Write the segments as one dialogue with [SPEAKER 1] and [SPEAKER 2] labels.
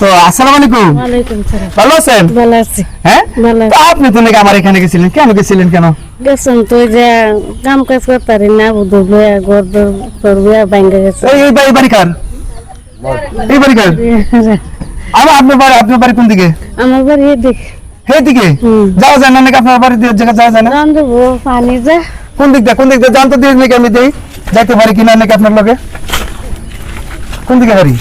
[SPEAKER 1] তো আসসালামু আলাইকুম
[SPEAKER 2] ওয়ালাইকুম সালাম।
[SPEAKER 1] ভালো আছেন?
[SPEAKER 2] ভালো আছি।
[SPEAKER 1] হ্যাঁ?
[SPEAKER 2] ভালো
[SPEAKER 1] তো আপনি তো নাকি আমার এখানে গেছিলেন? কেন গেছিলেন কেন?
[SPEAKER 2] গেছেন তো ওই যে কাম কাজ করতারি না বুধু লইয়া ঘর দর তোর বিয়া ভাঙ্গা গেছে।
[SPEAKER 1] এই এই বাড়ি বাড়ি কার? এই বাড়ি কার? আমার আপনার বাড়ি আপনার বাড়ি কোন দিকে?
[SPEAKER 2] আমার বাড়ি এদিক।
[SPEAKER 1] হে দিকে?
[SPEAKER 2] হুম।
[SPEAKER 1] যাওয়া যায় না নাকি আপনার বাড়ি দিয়ে জায়গা যাওয়া যায় না?
[SPEAKER 2] রান দেবো পানি যা।
[SPEAKER 1] কোন দিক দিয়ে কোন দিক দিয়ে? জানতে দিয়ে নাকি আমি দেই? যাইতে পারি কিনা নাকি আপনার লগে? কোন দিকে বাড়ি?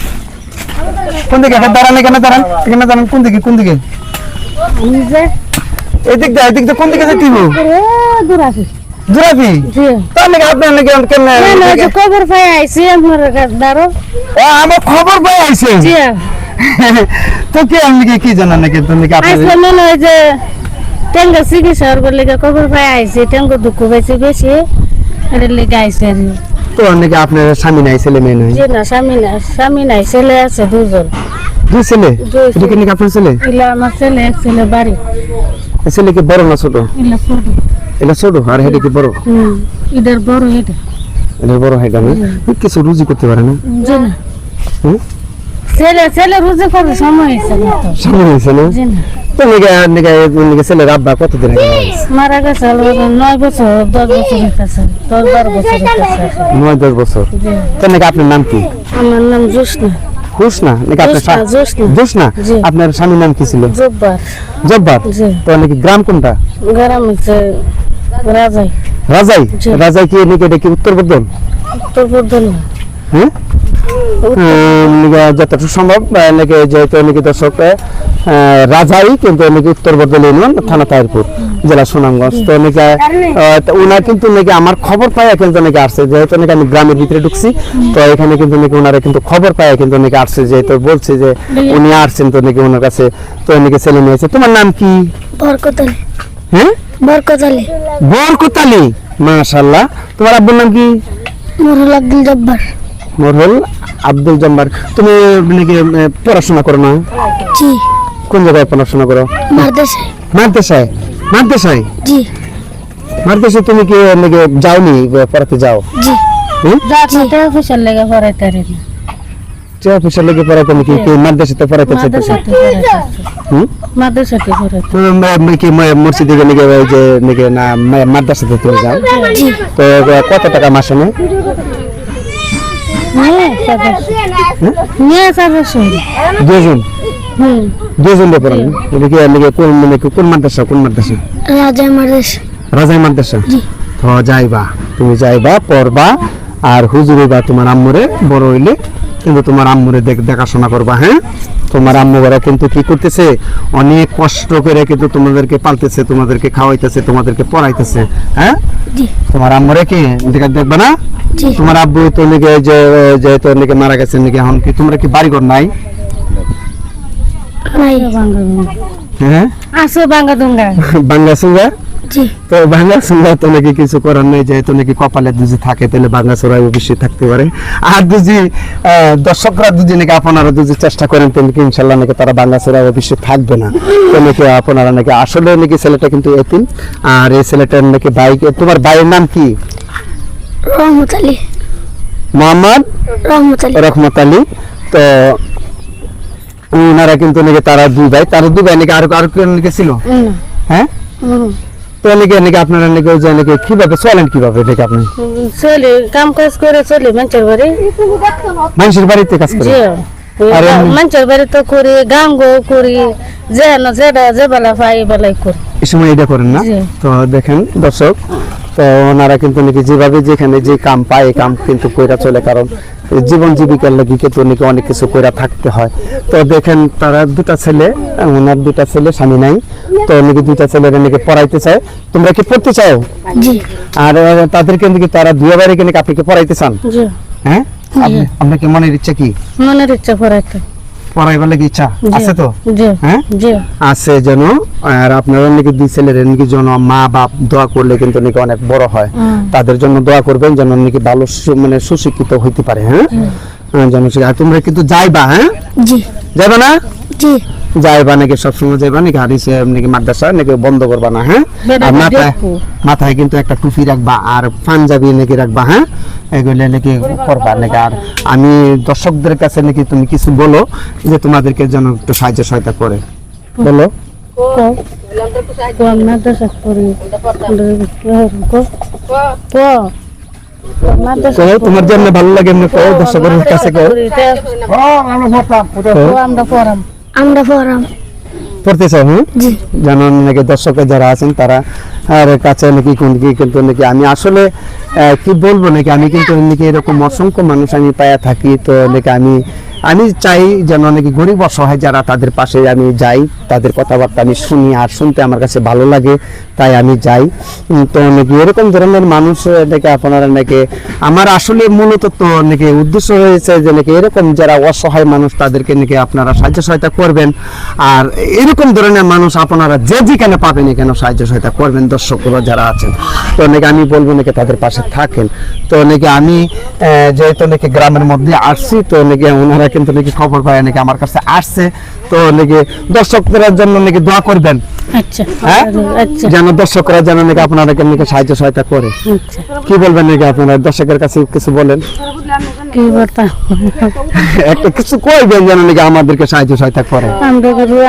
[SPEAKER 1] কোন দিকে? দাঁড়ান এখানে দাঁড়ান এখানে দাঁড়ান কোন দিকে কোন দিকে?
[SPEAKER 2] আমি যা
[SPEAKER 1] এই দিক দিয়ে এই দিক দিয়ে কোন দিকে যাইতে হইব?
[SPEAKER 2] ও দূর আছে।
[SPEAKER 1] জুরাবি
[SPEAKER 2] জি।
[SPEAKER 1] তার নাকি আপনার নাকি কেন
[SPEAKER 2] না না খবর পাই আইছি আমার দাঁড়ো।
[SPEAKER 1] ও, আমার খবর পাই আইছে?
[SPEAKER 2] জি
[SPEAKER 1] তো কি আমি কি কি জানা নাকি তো নাকি আপনি
[SPEAKER 2] আজকে মনে হয় যে টেঙ্গা চিকিৎসা করবার লেগে খবর পাই আইছি টেঙ্গা দুঃখ পাইছে বেশি। এর লেগে আইছে আর কি।
[SPEAKER 1] তো নাকি আপনার স্বামী নাই ছেলে মেয়ে নাই?
[SPEAKER 2] না স্বামী নাই ছেলে আছে দুজন।
[SPEAKER 1] দুই ছেলে? এটা কি নাকি আপনার ছেলে?
[SPEAKER 2] ইলা আমার ছেলে এক ছেলে বাড়ি।
[SPEAKER 1] ছেলে কি বড় না ছোট?
[SPEAKER 2] ইলা ছোট।
[SPEAKER 1] এটা ছোট আর হেটা কি বড়?
[SPEAKER 2] হুম ইদার বড় এটা।
[SPEAKER 1] এটা বড় হেটা না কিছু রুজি করতে পারে না?
[SPEAKER 2] জি না। ছেলে ছেলে রুজে করবে সময় হয়েছে না তো।
[SPEAKER 1] হয়েছে না?
[SPEAKER 2] জি না।
[SPEAKER 1] তো নাকি নাকি নাকি ছেলের আব্বা কতদিন আগে মারা গেছে?
[SPEAKER 2] মারা গেছে হলো নয় বছর দশ বছর হইতেছে দশ বারো বছর
[SPEAKER 1] নয় দশ বছর। তো নাকি আপনার নাম কি?
[SPEAKER 2] আমার নাম জোসনা
[SPEAKER 1] হুসনা নাকি আপনার
[SPEAKER 2] জোসনা
[SPEAKER 1] স্বা-
[SPEAKER 2] জোসনা
[SPEAKER 1] জোসনা
[SPEAKER 2] জি।
[SPEAKER 1] আপনার স্বামীর নাম কি ছিল?
[SPEAKER 2] জব্বার।
[SPEAKER 1] জব্বার? তো নাকি গ্রাম কোনটা?
[SPEAKER 2] গ্রাম হচ্ছে রাজাই।
[SPEAKER 1] রাজাই? রাজাই কি নাকি এটা কি উত্তর বর্ধন?
[SPEAKER 2] উত্তর বর্ধন।
[SPEAKER 1] হ্যাঁ? যতটুকু সম্ভব নাকি যেহেতু নাকি দর্শক রাজাই কিন্তু নাকি উত্তর বর্ধমান ইউনিয়ন থানা তাহিরপুর জেলা সুনামগঞ্জ। তো নাকি উনার কিন্তু নাকি আমার খবর পায় কিন্তু নাকি আসছে যেহেতু নাকি আমি গ্রামের ভিতরে ঢুকছি তো এখানে কিন্তু নাকি ওনারা কিন্তু খবর পায় কিন্তু নাকি আসছে যেহেতু বলছে যে উনি আসছেন তো নাকি ওনার কাছে তো নাকি ছেলে নিয়েছে তোমার নাম কি?
[SPEAKER 2] বরকতালি।
[SPEAKER 1] হ্যাঁ?
[SPEAKER 2] বরকতালি।
[SPEAKER 1] বরকতালি? মাশাল্লাহ তোমার আব্বুর নাম কি?
[SPEAKER 2] মোরুল আব্দুল জব্বার।
[SPEAKER 1] মরহুল আব্দুল জম্বার তুমি নাকি পড়াশোনা করো না?
[SPEAKER 2] জি।
[SPEAKER 1] কোন জায়গায় পড়াশোনা করো?
[SPEAKER 2] মারদেশে
[SPEAKER 1] মাদ্রাসায়? মাদ্রাসায়?
[SPEAKER 2] জি।
[SPEAKER 1] মাদ্রাসায় তুমি কি নাকি যাওনি পড়াতে যাও?
[SPEAKER 2] জি। যাতে অফিসের লেগে পড়াইতে না।
[SPEAKER 1] যে অফিসের লেগে পড়াতে নাকি কি মাদ্রাসাতে পড়াতে চাইতেছে?
[SPEAKER 2] মাদ্রাসাতে পড়াইতে পড়াইতে
[SPEAKER 1] কি মসজিদে গিয়ে নাকি যে নাকি না মাদ্রাসাতে তুমি যাও?
[SPEAKER 2] জি।
[SPEAKER 1] তো কত টাকা মাসে নেয়
[SPEAKER 2] নিয়ে সাদাশো
[SPEAKER 1] দুজন দুজন দিয়ে পড়ান। এটা কি কোন মানে কোন মাদ্রাসা কোন মাদ্রাসা?
[SPEAKER 2] রাজা
[SPEAKER 1] মাদ্রাসা।
[SPEAKER 2] জি।
[SPEAKER 1] তো যাইবা তুমি যাইবা পড়বা আর হুজুরে বা তোমার আম্মুরে বড় হইলে কিন্তু তোমার আম্মুরে দেখ- দেখাশোনা করবা হ্যাঁ? তোমার আম্মুরা কিন্তু কি করতেছে? অনেক কষ্ট করে কিন্তু তোমাদেরকে পালতেছে তোমাদেরকে খাওয়াইতেছে তোমাদেরকে পড়াইতেছে হ্যাঁ? তোমার আম্মুরে কি? দেখা দেখবা না? তোমার আব্বু তো নাকি যে যেহেতু নাকি মারা গেছে নাকি এখন কি তোমরা কি বাড়িঘর নাই? হ্যাঁ?
[SPEAKER 2] আছে বাঙ্গা দুঙ্গা
[SPEAKER 1] বাংলা সুঙ্গা
[SPEAKER 2] জি।
[SPEAKER 1] তো ভাঙা তো নাকি কিছু করার নেই যেহেতু নাকি কপালে দুজি থাকে তাহলে ভাঙা অবশ্যই থাকতে পারে। আর দুজি দর্শকরা দুজি নাকি আপনারা দুজি চেষ্টা করেন তো নাকি ইনশাল্লাহ নাকি তারা ভাঙা অবশ্যই থাকবে না? তো নাকি আপনারা নাকি আসলে নাকি ছেলেটা কিন্তু এতিম আর এই ছেলেটার নাকি তোমার ভাইয়ের নাম কি?
[SPEAKER 2] রহমত আলী।
[SPEAKER 1] মোহাম্মদ
[SPEAKER 2] রহমত আলী।
[SPEAKER 1] রহমত আলী। তো ওনারা কিন্তু নাকি তারা দুই ভাই তারা দুই ভাই নাকি আর আর কেউ নাকি ছিল? হ্যাঁ? তো নাকি নাকি আপনারা নাকি ওই নাকি কীভাবে চলেন কীভাবে নাকি আপনি?
[SPEAKER 2] চলে কাম কাজ করে চলে মানুষের বাড়ি।
[SPEAKER 1] মানুষের বাড়িতে কাজ করে?
[SPEAKER 2] জি। মানুষের বাড়ি তো করি গাম গো করি যে না যেটা যে বেলা পাই বেলাই করি।
[SPEAKER 1] এই সময় এটা করেন না? তো দেখেন দর্শক তো ওনারা কিন্তু নাকি যেভাবে যেখানে যে কাম পায় কাম কিন্তু কইরা চলে কারণ জীবন জীবিকার লাগি তো অনেকে অনেক কিছু কইরা থাকতে হয়। তো দেখেন তারা দুটা ছেলে ওনার দুটা ছেলে স্বামী নাই। তো অনেকে দুটা ছেলে অনেকে পড়াইতে চায়। তোমরা কি পড়তে চাও?
[SPEAKER 2] জি।
[SPEAKER 1] আর তাদেরকে নাকি তারা দুয়ে বাড়ি আপনি কি পড়াইতে চান?
[SPEAKER 2] জি।
[SPEAKER 1] হ্যাঁ? আপনাকে মনের ইচ্ছা কি?
[SPEAKER 2] মনের ইচ্ছা পড়াইতে।
[SPEAKER 1] পড়াইবার লাগি ইচ্ছা? আছে তো? হ্যাঁ? আছে যেন? আর আপনারা নাকি দুই ছেলের নাকি যেন মা বাপ দোয়া করলে কিন্তু নাকি অনেক বড় হয়। তাদের জন্য দোয়া করবেন যেন নাকি ভালো মানে সুশিক্ষিত হইতে পারে হ্যাঁ? হ্যাঁ, যেন তোমরা কিন্তু যাইবা হ্যাঁ? যাইবা না?
[SPEAKER 2] জি।
[SPEAKER 1] যাইবা নাকি সবসময় যাইবা নাকি হারিসে নাকি মাদ্রাসা নাকি বন্ধ করবা না হ্যাঁ? আর মাথায় মাথায় কিন্তু একটা টুপি রাখবা আর পাঞ্জাবি নাকি রাখবা হ্যাঁ? এগুলো নাকি করবা নাকি? আর আমি দর্শকদের কাছে নাকি তুমি কিছু বলো যে তোমাদেরকে যেন একটু সাহায্য সহায়তা করে। বলো।
[SPEAKER 2] মাদ্রাসা করি
[SPEAKER 1] তোমার জন্য ভালো লাগে এমনি দর্শকের কাছে
[SPEAKER 2] আমরা পড়াম। আমরা পড়াম।
[SPEAKER 1] পড়তে চাও হ্যাঁ যেন নাকি দর্শকের যারা আছেন তারা আর কাছে নাকি কি কিন্তু নাকি আমি আসলে কি বলব নাকি আমি কিন্তু নাকি এরকম অসংখ্য মানুষ আমি পায়া থাকি তো নাকি আমি আমি চাই যেন অনেকে গরিব অসহায় যারা তাদের পাশে আমি যাই, তাদের কথাবার্তা আমি শুনি আর শুনতে আমার কাছে ভালো লাগে, তাই আমি যাই। তো নাকি এরকম ধরনের মানুষ নাকি আপনারা নাকি, আমার আসলে মূলত তো নাকি উদ্দেশ্য হয়েছে যে নাকি এরকম যারা অসহায় মানুষ তাদেরকে নাকি আপনারা সাহায্য সহায়তা করবেন। আর এরকম ধরনের মানুষ আপনারা যে যেখানে পাবেন এখানে সাহায্য সহায়তা করবেন, দর্শকরা যারা আছেন। তো নাকি আমি বলব নাকি তাদের পাশে থাকেন। তো নাকি আমি যেহেতু নাকি গ্রামের মধ্যে আসছি, তো নাকি ওনারা কিন্তু নাকি খবর পায় নাকি আমার কাছে আসছে। তো নাকি দর্শকদের জন্য নাকি দোয়া করবেন।
[SPEAKER 2] আচ্ছা।
[SPEAKER 1] হ্যাঁ?
[SPEAKER 2] আচ্ছা।
[SPEAKER 1] যেন দর্শকরা যেন নাকি আপনাদেরকে নাকি সাহায্য সহায়তা করে।
[SPEAKER 2] আচ্ছা।
[SPEAKER 1] কি বলবেন নাকি আপনারা? দর্শকের কাছে কিছু বলেন। একটা কিছু কইবেন যেন নাকি আমাদেরকে সাহায্য সহায়তা করে।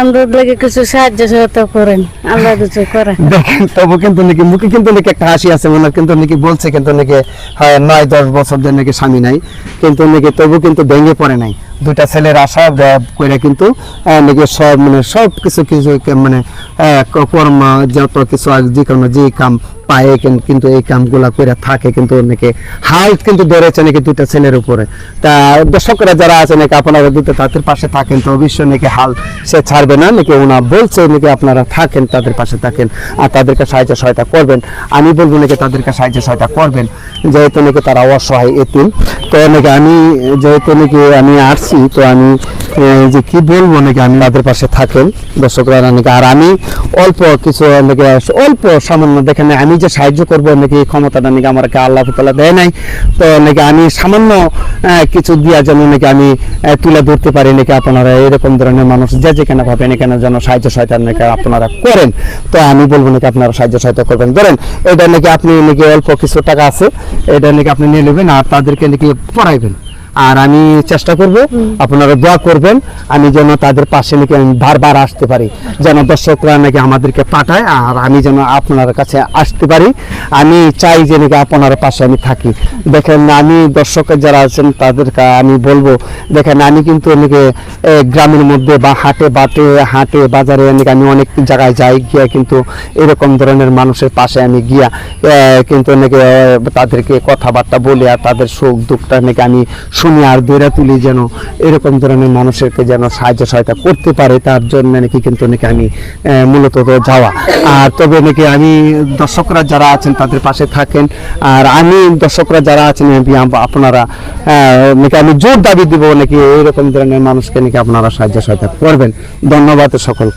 [SPEAKER 2] আমরা লাগে কিছু সাহায্য সহায়তা করেন। আল্লাহ কিছু করে
[SPEAKER 1] দেখেন তবু কিন্তু নাকি মুখে কিন্তু নাকি একটা হাসি আছে ওনার কিন্তু নাকি বলছে কিন্তু নাকি নয় দশ বছর ধরে নাকি স্বামী নাই কিন্তু নাকি তবু কিন্তু ভেঙে পড়ে নাই। দুইটা ছেলের আশা করে কিন্তু সব মানে সব কিছু কিছু মানে কর্ম যত কিছু যে কোনো যে কাম পায়ে কিন্তু এই কামগুলা করে থাকে কিন্তু নাকি হাল কিন্তু ধরেছে নাকি দুইটা ছেলের উপরে। তা দর্শকরা যারা আছে নাকি আপনারা দুটো তাদের পাশে থাকেন, তো অবশ্যই নাকি হাল সে ছাড়বে না, নাকি ওনা বলছে নাকি আপনারা থাকেন, তাদের পাশে থাকেন, আর তাদেরকে সাহায্য সহায়তা করবেন। আমি বলব নাকি তাদেরকে সাহায্য সহায়তা করবেন, যেহেতু নাকি তারা অসহায় এতিম। তো নাকি আমি, যেহেতু নাকি আমি আসছি তো আমি যে কি বলব নাকি আমি তাদের পাশে থাকেন, দর্শকরা নাকি, আর আমি অল্প কিছু নাকি, অল্প সামান্য দেখেন, আমি যে সাহায্য করব নাকি ক্ষমতাটা নাকি আমাকে আল্লাহ তালা দেয় নাই, তো নাকি আমি সামান্য কিছু দিয়া যেন নাকি আমি তুলে ধরতে পারি নাকি আপনারা এরকম ধরনের মানুষ যে যেখানে পাবেন এখানে যেন সাহায্য সহায়তা নাকি আপনারা করেন, তো আমি বলব নাকি আপনারা সাহায্য সহায়তা করবেন। ধরেন, এটা নাকি আপনি নাকি অল্প কিছু টাকা আছে, এটা নাকি আপনি নিয়ে নেবেন আর তাদেরকে নাকি পড়াইবেন। আর আমি চেষ্টা করব আপনারা দোয়া করবেন আমি যেন তাদের পাশে নাকি আমি বারবার আসতে পারি। যেন দর্শকরা নাকি আমাদেরকে পাঠায়, আর আমি যেন আপনার কাছে আসতে পারি। আমি চাই যে নাকি আপনার পাশে আমি থাকি। দেখেন, আমি দর্শকের যারা আছেন, তাদেরকে আমি বলব, দেখেন, আমি কিন্তু নাকি গ্রামের মধ্যে বা হাটে বাটে, হাটে বাজারে নাকি আমি অনেক জায়গায় যাই, গিয়ে কিন্তু এরকম ধরনের মানুষের পাশে আমি গিয়া কিন্তু নাকি তাদেরকে কথাবার্তা বলে, আর তাদের সুখ দুঃখটা নাকি আমি শুনি আর দৈরা তুলি যেন এরকম ধরনের মানুষেরকে যেন সাহায্য সহায়তা করতে পারে। তার জন্য নাকি কিন্তু নাকি আমি মূলত যাওয়া। আর তবে নাকি আমি দর্শকরা যারা আছেন তাদের পাশে থাকেন। আর আমি দর্শকরা যারা আছেন আপনারা নাকি আমি জোর দাবি দিব নাকি এইরকম ধরনের মানুষকে নাকি আপনারা সাহায্য সহায়তা করবেন। ধন্যবাদ সকল